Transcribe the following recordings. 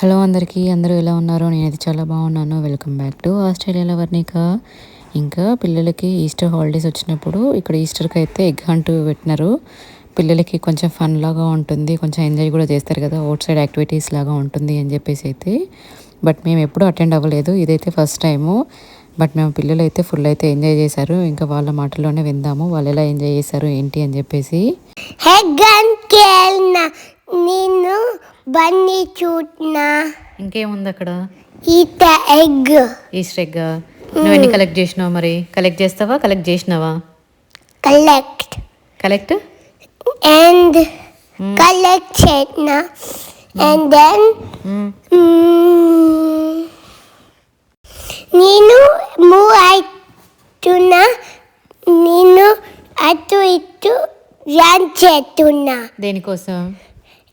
Hello అందరికీ అందరూ ఎలా ఉన్నారు? నేనైతే చాలా బాగున్నాను. వెల్కమ్ బ్యాక్ టు ఆస్ట్రేలియాలో వర్ణిక ఇంకా పిల్లలకి ఈస్టర్ హాలిడేస్ వచ్చినప్పుడు ఇక్కడ ఈస్టర్కి అయితే ఎగ్ హంట్ పెట్టినారు. పిల్లలకి కొంచెం ఫన్ లాగా ఉంటుంది. కొంచెం ఎంజాయ్ కూడా చేస్తారు కదా. అవుట్ సైడ్ యాక్టివిటీస్ లాగా ఉంటుంది అని చెప్పేసి అయితే. బట్ మేము ఎప్పుడూ అటెండ్ అవ్వలేదు. ఇదైతే ఫస్ట్ టైము బట్ మేము పిల్లలు అయితే ఫుల్ అయితే ఎంజాయ్ చేశారు. ఇంకా వాళ్ళ మాటల్లోనే విందాము. వాళ్ళు ఎలా ఎంజాయ్ చేశారు ఏంటి అని చెప్పేసి. నేను బన్నీ చూసిన ఇంకేముంది అక్కడ? ఈత ఎగ్. Easter egg. నువ్వు ఎన్ని కలెక్ట్ చేసినావు మరి? కలెక్ట్ చేస్తావా? కలెక్ట్ చేసినావా? కలెక్ట్ కలెక్ట్ అండ్ కలెక్ట్ చేసిన. అండ్ దెన్ నేను మూవ్ అవుతున్నా నేను అటు ఇటు రన్ చేస్తున్నా. దేనికోసం?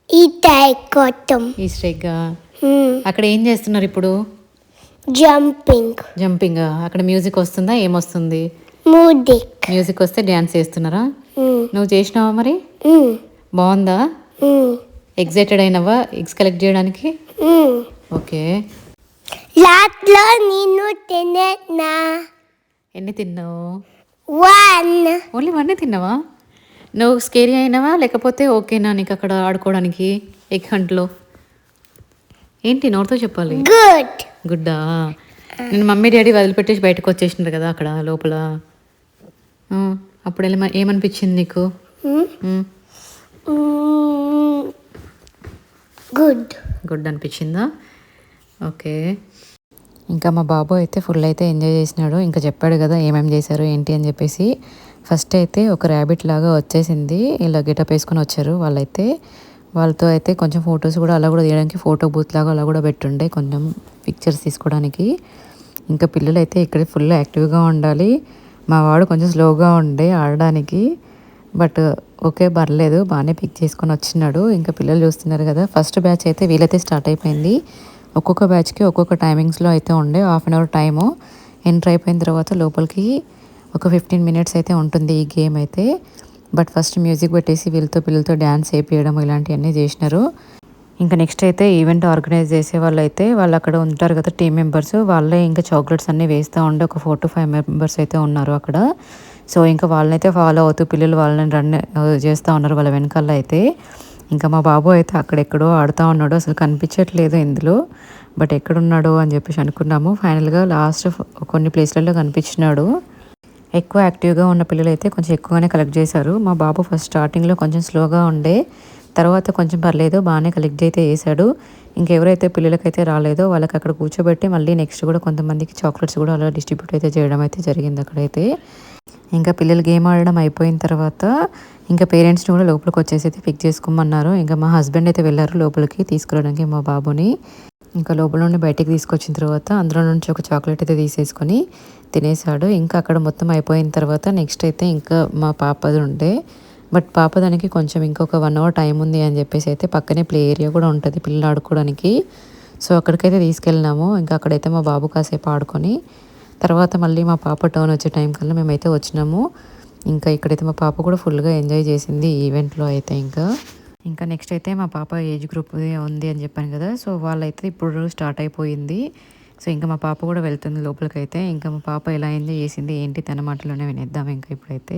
ఈస్టర్ ఎగ్ అక్కడ ఏం చేస్తున్నారు ఇప్పుడు? జంపింగ్. జంపింగ్. అక్కడ మ్యూజిక్ వస్తుందా? ఏమొస్తుంది? మూడిక్ మ్యూజిక్ వస్తే డ్యాన్స్ చేస్తున్నారా? నువ్వు చేసినావా మరి? బాగుందా? ఎగ్జైటెడ్ అయినావా ఎగ్స్ కలెక్ట్ చేయడానికి? ఓకే. లాట్లో నేను తినేనా? ఎన్ని తిన్నావు? వన్. ఓన్లీ వన్నే తిన్నావా? నువ్వు స్కేరీ అయినావా? లేకపోతే ఓకేనా నీకు అక్కడ ఆడుకోవడానికి ఎగ్ హంట్లో ఏంటి నోటితో చెప్పాలి? గుడ్ గుడ్డా నేను మమ్మీ డాడీ వదిలిపెట్టేసి బయటకు వచ్చేసినారు కదా అక్కడ లోపల. అప్పుడు ఏమనిపించింది నీకు? గుడ్ గుడ్ అనిపించిందా? ఓకే ఇంకా మా బాబు అయితే ఫుల్ అయితే ఎంజాయ్ చేసినాడు. ఇంకా చెప్పాడు కదా ఏమేమి చేశారు ఏంటి అని చెప్పేసి. ఫస్ట్ అయితే ఒక ర్యాబిట్ లాగా వచ్చేసింది. ఇలా గెటప్ వేసుకొని వచ్చారు వాళ్ళైతే. వాళ్ళతో అయితే కొంచెం ఫొటోస్ కూడా అలా కూడా తీయడానికి ఫోటో బూత్ లాగా అలా కూడా పెట్టుండే కొంచెం పిక్చర్స్ తీసుకోవడానికి. ఇంకా పిల్లలు అయితే ఇక్కడ ఫుల్ యాక్టివ్గా ఉండాలి. మా వాడు కొంచెం స్లోగా ఉండే ఆడడానికి. బట్ ఓకే పర్లేదు బాగానే పిక్ చేసుకొని వచ్చినాడు. ఇంకా పిల్లలు చూస్తున్నారు కదా ఫస్ట్ బ్యాచ్ అయితే వీలైతే స్టార్ట్ అయిపోయింది. ఒక్కొక్క బ్యాచ్కి ఒక్కొక్క టైమింగ్స్లో అయితే ఉండే half an hour time enter అయిపోయిన తర్వాత లోపలికి ఒక ఫిఫ్టీన్ మినిట్స్ అయితే ఉంటుంది ఈ గేమ్ అయితే. బట్ ఫస్ట్ మ్యూజిక్ పెట్టేసి వీళ్ళతో పిల్లలతో డ్యాన్స్ వేయడం ఇలాంటివన్నీ చేసినారు. ఇంకా నెక్స్ట్ అయితే ఈవెంట్ ఆర్గనైజ్ చేసే వాళ్ళు అయితే వాళ్ళు అక్కడ ఉంటారు కదా టీం మెంబర్స్ వాళ్ళే ఇంకా చాక్లెట్స్ అన్నీ వేస్తూ ఉండే ఒక ఫోర్ టు ఫైవ్ మెంబర్స్ అయితే ఉన్నారు అక్కడ. సో ఇంకా వాళ్ళనైతే ఫాలో అవుతూ పిల్లలు వాళ్ళని రన్ చేస్తూ ఉన్నారు వాళ్ళ వెనకాల అయితే. ఇంకా మా బాబు అయితే అక్కడెక్కడో ఆడుతూ ఉన్నాడు అసలు కనిపించట్లేదు ఇందులో. బట్ ఎక్కడున్నాడు అని చెప్పేసి అనుకున్నాము. ఫైనల్గా లాస్ట్ కొన్ని ప్లేస్లలో కనిపించినాడు. ఎక్కువ యాక్టివ్గా ఉన్న పిల్లలు అయితే కొంచెం ఎక్కువగానే కలెక్ట్ చేశారు. మా బాబు ఫస్ట్ స్టార్టింగ్లో కొంచెం స్లోగా ఉండే తర్వాత కొంచెం పర్లేదు బాగానే కలెక్ట్ అయితే వేశాడు. ఇంకెవరైతే పిల్లలకైతే రాలేదో వాళ్ళకి అక్కడ కూర్చోబెట్టి మళ్ళీ నెక్స్ట్ కూడా కొంతమందికి చాక్లెట్స్ కూడా అలా డిస్ట్రిబ్యూట్ అయితే చేయడం అయితే జరిగింది అక్కడైతే. ఇంకా పిల్లలు గేమ్ ఆడడం అయిపోయిన తర్వాత ఇంకా పేరెంట్స్ని కూడా లోపలికి వచ్చేసి అయితే పిక్ చేసుకోమన్నారు. ఇంకా మా హస్బెండ్ అయితే వెళ్ళారు లోపలికి తీసుకురావడానికి మా బాబుని. ఇంకా లోపల నుండి బయటికి తీసుకొచ్చిన తర్వాత అందులో నుంచి ఒక చాక్లెట్ అయితే తీసేసుకొని తినేసాడు ఇంకా అక్కడ మొత్తం అయిపోయిన తర్వాత నెక్స్ట్ అయితే ఇంకా మా పాపది ఉండే. బట్ పాప దానికి కొంచెం ఇంకొక వన్ అవర్ టైం ఉంది అని చెప్పేసి అయితే పక్కనే ప్లే ఏరియా కూడా ఉంటుంది పిల్లలు ఆడుకోవడానికి. సో అక్కడికైతే తీసుకెళ్ళినాము. ఇంకా అక్కడైతే మా బాబు కాసేపు ఆడుకొని తర్వాత మళ్ళీ మా పాప టర్న్ వచ్చే టైం కల్లా మేమైతే వచ్చినాము. ఇంకా ఇక్కడైతే మా పాప కూడా ఫుల్గా ఎంజాయ్ చేసింది ఈవెంట్లో అయితే ఇంకా. ఇంకా నెక్స్ట్ అయితే మా పాప ఏజ్ గ్రూప్ ఉంది అని చెప్పాను కదా. సో వాళ్ళైతే ఇప్పుడు స్టార్ట్ అయిపోయింది. సో ఇంకా మా పాప కూడా వెళ్తుంది లోపలికైతే. ఇంకా మా పాప ఎలా ఎంజాయ్ చేసింది ఏంటి తన మాటలోనే వినేద్దాం ఇంకా ఇప్పుడైతే.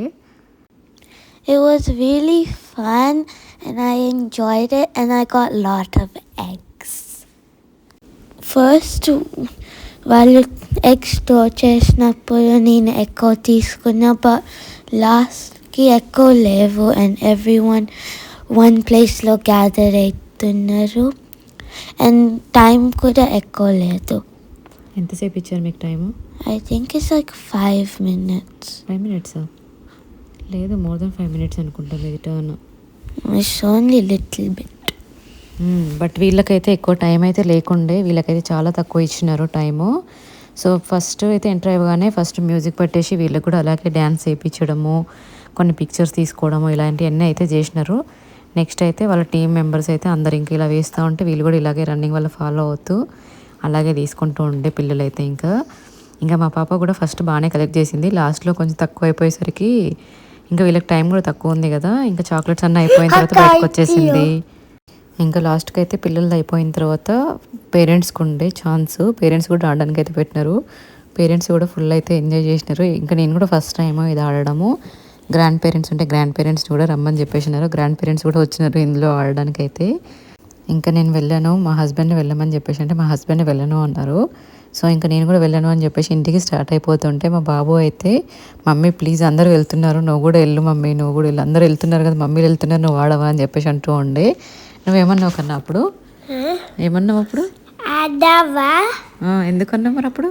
It was really fun and I enjoyed it and I got lot of eggs first వాళ్ళు ఎగ్స్ స్టోర్ చేసినప్పుడు నేను ఎక్కువ తీసుకున్నా బట్ లాస్ట్కి ఎక్కువ లేవు అండ్ ఎవ్రీ వన్ వన్ ప్లేస్లో గ్యాదర్ అవుతున్నారు అండ్ టైం కూడా ఎక్కువ లేదు. ఎంతసేపు ఇచ్చారు మీకు time? I think it's like five minutes five మినిట్సా లేదు మోర్ దెన్ ఫైవ్ మినిట్స్ అనుకుంటాను ఇది turn it's only little bit but వీళ్ళకైతే ఎక్కువ టైం అయితే లేకుండే. వీళ్ళకైతే చాలా తక్కువ ఇచ్చినారు టైము సో ఫస్ట్ అయితే ఎంటర్ అవ్వగానే ఫస్ట్ మ్యూజిక్ పెట్టేసి వీళ్ళకి కూడా అలాగే డ్యాన్స్ వేయించడము కొన్ని పిక్చర్స్ తీసుకోవడము ఇలాంటివన్నీ అయితే చేసినారు. నెక్స్ట్ అయితే వాళ్ళ టీం మెంబర్స్ అయితే అందరు ఇంకా ఇలా వేస్తూ ఉంటే వీళ్ళు కూడా ఇలాగే రన్నింగ్ వల్ల ఫాలో అవుతూ అలాగే తీసుకుంటూ ఉండే పిల్లలు అయితే ఇంకా. ఇంకా మా పాప కూడా ఫస్ట్ బాగానే కలెక్ట్ చేసింది. లాస్ట్లో కొంచెం తక్కువ అయిపోయేసరికి ఇంకా వీళ్ళకి టైం కూడా తక్కువ ఉంది కదా. ఇంకా చాక్లెట్స్ అన్నీ అయిపోయిన తర్వాత బయటకు వచ్చేసింది. ఇంకా లాస్ట్కి అయితే పిల్లలది అయిపోయిన తర్వాత పేరెంట్స్కి ఉండే ఛాన్స్ పేరెంట్స్ కూడా ఆడడానికి అయితే పెట్టినారు. పేరెంట్స్ కూడా ఫుల్ అయితే ఎంజాయ్ చేసినారు. ఇంకా నేను కూడా ఫస్ట్ టైం ఇది ఆడడము. గ్రాండ్ పేరెంట్స్ ఉంటే గ్రాండ్ పేరెంట్స్ కూడా రమ్మని చెప్పేసినారు. గ్రాండ్ పేరెంట్స్ కూడా వచ్చినారు ఇందులో ఆడడానికి అయితే ఇంకా నేను వెళ్ళాను మా హస్బెండ్ని వెళ్ళమని చెప్పేసి అంటే మా హస్బెండ్ వెళ్ళను అన్నారు. సో ఇంకా నేను కూడా వెళ్ళను అని చెప్పేసి ఇంటికి స్టార్ట్ అయిపోతుంటే మా బాబు అయితే మమ్మీ ప్లీజ్ అందరూ వెళ్తున్నారు నువ్వు కూడా వెళ్ళు మమ్మీ నువ్వు కూడా వెళ్ళు అందరూ వెళ్తున్నారు కదా మమ్మీ వెళ్తున్నారు నువ్వు ఆడవా? అని చెప్పేసి అంటూ ఉండే. నువ్వేమన్నావు కన్నా అప్పుడు? ఏమన్నావు అప్పుడు? ఎందుకన్నావు మరి అప్పుడు?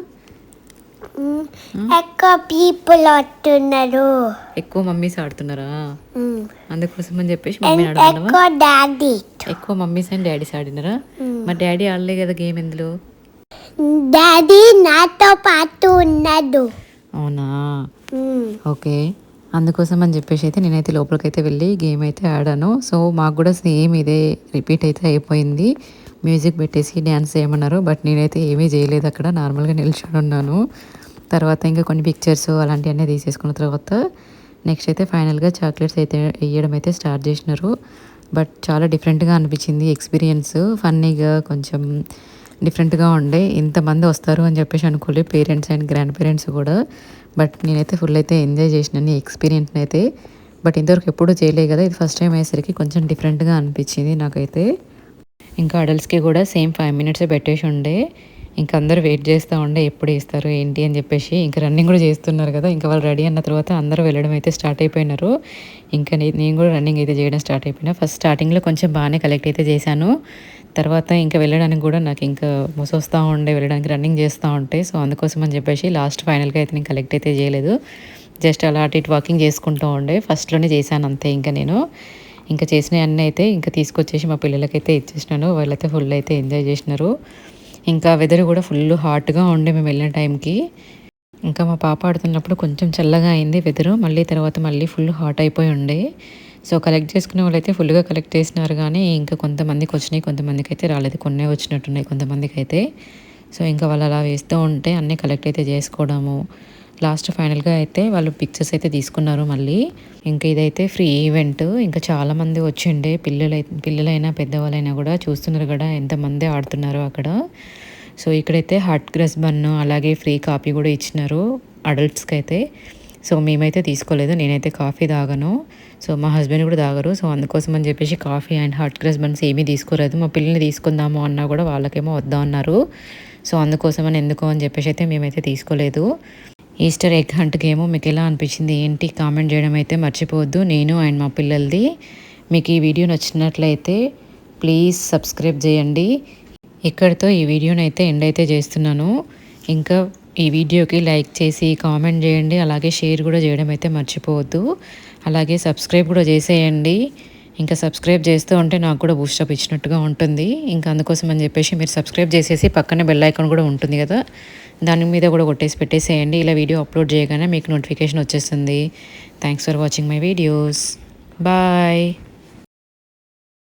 ఎక్కువ పీపుల్ వస్తున్నారు ఎక్కువ మమ్మీస్ ఆడుతున్నారా. అందుకోసం అని చెప్పేసి మమ్మీ ఎక్కువ డాడీ ఎక్కువ మమ్మీస్ అండ్ డాడీస్ ఆడినారా? మరి డాడీ ఆడలే కదా గేమ్ ఎందులో? డాడీ నాతో పాటు ఉన్నాడు. అవునా. ఓకే. అందుకోసం అని చెప్పేసి అయితే నేనైతే లోపలికి అయితే వెళ్ళి గేమ్ అయితే ఆడాను. సో మాకు కూడా సేమ్ ఇదే రిపీట్ అయితే అయిపోయింది. మ్యూజిక్ పెట్టేసి డ్యాన్స్ చేయమన్నారు. బట్ నేనైతే ఏమీ చేయలేదు అక్కడ. నార్మల్గా నిల్చొని ఉన్నాను. తర్వాత ఇంకా కొన్ని పిక్చర్స్ అలాంటివన్నీ తీసేసుకున్న తర్వాత నెక్స్ట్ అయితే ఫైనల్గా చాక్లెట్స్ అయితే వేయడం అయితే స్టార్ట్ చేసినారు. బట్ చాలా డిఫరెంట్గా అనిపించింది ఎక్స్పీరియన్స్ ఫన్నీగా కొంచెం డిఫరెంట్గా ఉండే. ఇంతమంది వస్తారు అని చెప్పేసి అనుకోలే పేరెంట్స్ అండ్ గ్రాండ్ పేరెంట్స్ కూడా. బట్ నేనైతే ఫుల్ అయితే ఎంజాయ్ చేసినాను ఈ ఎక్స్పీరియన్స్ అయితే బట్ ఇంతవరకు ఎప్పుడూ చేయలేదు కదా. ఇది ఫస్ట్ టైం అయ్యేసరికి కొంచెం డిఫరెంట్గా అనిపించింది నాకైతే. ఇంకా అడల్ట్స్కి కూడా సేమ్ ఫైవ్ మినిట్స్ పెట్టేసి ఉండే. ఇంకా అందరూ వెయిట్ చేస్తూ ఉండే ఎప్పుడు ఇస్తారు ఏంటి అని చెప్పేసి. ఇంకా రన్నింగ్ కూడా చేస్తున్నారు కదా ఇంకా వాళ్ళు రెడీ అన్న తర్వాత అందరూ వెళ్ళడం అయితే స్టార్ట్ అయిపోయినారు. ఇంకా నేను కూడా రన్నింగ్ అయితే చేయడం స్టార్ట్ అయిపోయినా. ఫస్ట్ స్టార్టింగ్లో కొంచెం బాగానే కలెక్ట్ అయితే చేశాను. తర్వాత ఇంకా వెళ్ళడానికి కూడా నాకు ఇంకా మొస ఉండే వెళ్ళడానికి రన్నింగ్ చేస్తూ ఉంటే. సో అందుకోసం అని చెప్పేసి లాస్ట్ ఫైనల్గా అయితే నేను కలెక్ట్ అయితే చేయలేదు. జస్ట్ అలా అటు ఇటు వాకింగ్ చేసుకుంటూ ఉండే. ఫస్ట్లోనే చేశాను అంతే ఇంకా నేను. ఇంకా చేసిన అన్నీ అయితే ఇంకా తీసుకొచ్చేసి మా పిల్లలకైతే ఇచ్చేసినాను. వాళ్ళైతే ఫుల్ అయితే ఎంజాయ్ చేసినారు. ఇంకా వెదర్ కూడా ఫుల్ హాట్గా ఉండే మేము వెళ్ళిన టైంకి ఇంకా మా పాప ఆడుతున్నప్పుడు కొంచెం చల్లగా అయింది వెదరు మళ్ళీ తర్వాత మళ్ళీ ఫుల్ హాట్ అయిపోయి ఉండే. సో కలెక్ట్ చేసుకునే వాళ్ళైతే ఫుల్గా కలెక్ట్ చేసినారు కానీ ఇంకా కొంతమందికి వచ్చినాయి కొంతమందికి అయితే రాలేదు. కొన్నే వచ్చినట్టున్నాయి కొంతమందికి అయితే. సో ఇంకా వాళ్ళు అలా వేస్తూ ఉంటే అన్నీ కలెక్ట్ అయితే చేసుకోవడము. లాస్ట్ ఫైనల్గా అయితే వాళ్ళు పిక్చర్స్ అయితే తీసుకున్నారు మళ్ళీ. ఇంకా ఇదైతే ఫ్రీ ఈవెంట్. ఇంకా చాలామంది వచ్చిండే. పిల్లలై పిల్లలైనా పెద్దవాళ్ళైనా కూడా చూస్తున్నారు కదా ఎంతమంది ఆడుతున్నారు అక్కడ. సో ఇక్కడైతే హాట్ గ్రస్ బన్ను అలాగే ఫ్రీ కాఫీ కూడా ఇచ్చినారు అడల్ట్స్కి అయితే. సో మేమైతే తీసుకోలేదు. నేనైతే కాఫీ తాగను. సో మా హస్బెండ్ కూడా తాగరు. సో అందుకోసం అని చెప్పేసి coffee and hot cross buns ఏమీ తీసుకోలేదు. మా పిల్లల్ని తీసుకుందాము అన్నా కూడా వాళ్ళకేమో వద్దా అన్నారు. సో అందుకోసం అని ఎందుకు అని చెప్పేసి అయితే మేమైతే తీసుకోలేదు. ఈస్టర్ ఎగ్ హంట్ గేమ్ మీకు ఎలా అనిపించింది ఏంటి? కామెంట్ చేయడం అయితే మర్చిపోవద్దు. నేను అండ్ మా పిల్లలది. మీకు ఈ వీడియో నచ్చినట్లయితే ప్లీజ్ సబ్స్క్రైబ్ చేయండి. ఇక్కడితో ఈ వీడియోని అయితే ఎండ్ అయితే చేస్తున్నాను. ఇంకా ఈ వీడియోకి లైక్ చేసి కామెంట్ చేయండి. అలాగే షేర్ కూడా చేయడం అయితే మర్చిపోవద్దు. అలాగే సబ్స్క్రైబ్ కూడా చేసేయండి. ఇంకా సబ్స్క్రైబ్ చేస్తూ ఉంటే నాకు కూడా బూస్టప్ ఇచ్చినట్టుగా ఉంటుంది. ఇంకా అందుకోసం అని చెప్పేసి మీరు సబ్స్క్రైబ్ చేసేసి పక్కనే బెల్ ఐకాన్ కూడా ఉంటుంది కదా. దాని మీద కూడా కొట్టేసి పెట్టేసేయండి. ఇలా వీడియో అప్లోడ్ చేయగానే మీకు నోటిఫికేషన్ వచ్చేస్తుంది. Thanks for watching my videos bye